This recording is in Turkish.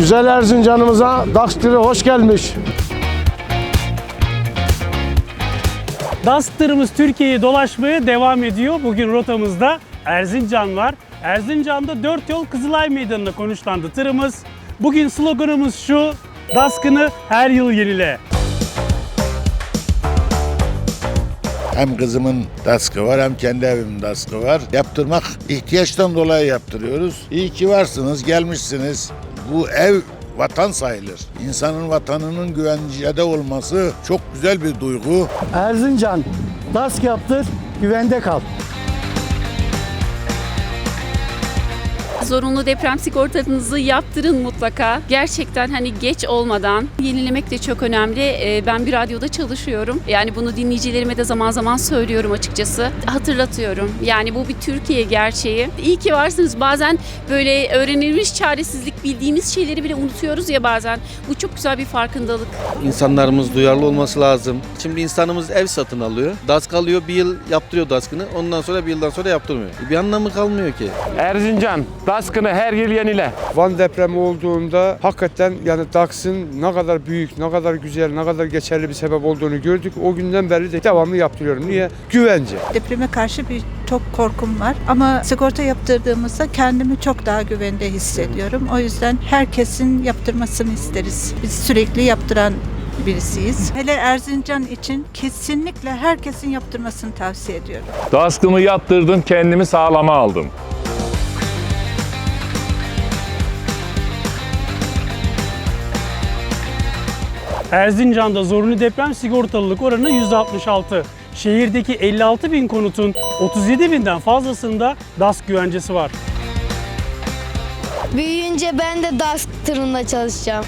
Güzel Erzincan'ımıza Daxtır'ı hoş gelmiş. DAS tırımız Türkiye'yi dolaşmaya devam ediyor. Bugün rotamızda Erzincan var. Erzincan'da 4 yol Kızılay Meydanı'na konuşlandı tırımız. Bugün sloganımız şu, DASK'ını her yıl yenile. Hem kızımın daskı var hem kendi evimin daskı var. Yaptırmak ihtiyaçtan dolayı yaptırıyoruz. İyi ki varsınız, gelmişsiniz. Bu ev vatan sayılır. İnsanın vatanının güvencede olması çok güzel bir duygu. Erzincan, DASK yaptır, güvende kal. Zorunlu deprem sigortanızı yaptırın mutlaka. Gerçekten hani geç olmadan yenilemek de çok önemli. Ee, Ben bir radyoda çalışıyorum. Yani bunu dinleyicilerime de zaman zaman söylüyorum açıkçası. Hatırlatıyorum. Yani bu bir Türkiye gerçeği. İyi ki varsınız. Bazen böyle öğrenilmiş çaresizlik bildiğimiz şeyleri bile unutuyoruz ya bazen. Bu çok güzel bir farkındalık. İnsanlarımız duyarlı olması lazım. Şimdi insanımız ev satın alıyor. DASK alıyor, bir yıl yaptırıyor DASK'ını. Ondan sonra bir yıldan sonra yaptırmıyor. Bir anlamı kalmıyor ki. Erzincan, DASK'ını her yıl yenile. Van depremi olduğunda hakikaten yani DAX'ın ne kadar büyük, ne kadar güzel, ne kadar geçerli bir sebep olduğunu gördük. O günden beri de devamlı yaptırıyorum. Niye? Güvence. Depreme karşı bir çok korkum var ama sigorta yaptırdığımızda kendimi çok daha güvende hissediyorum. O yüzden herkesin yaptırmasını isteriz. Biz sürekli yaptıran birisiyiz. Hele Erzincan için kesinlikle herkesin yaptırmasını tavsiye ediyorum. DASK'ımı yaptırdım, kendimi sağlama aldım. Erzincan'da zorunlu deprem sigortalılık oranı %66. Şehirdeki 56 bin konutun 37 binden fazlasında DASK güvencesi var. Büyüyünce ben de DAS tırında çalışacağım.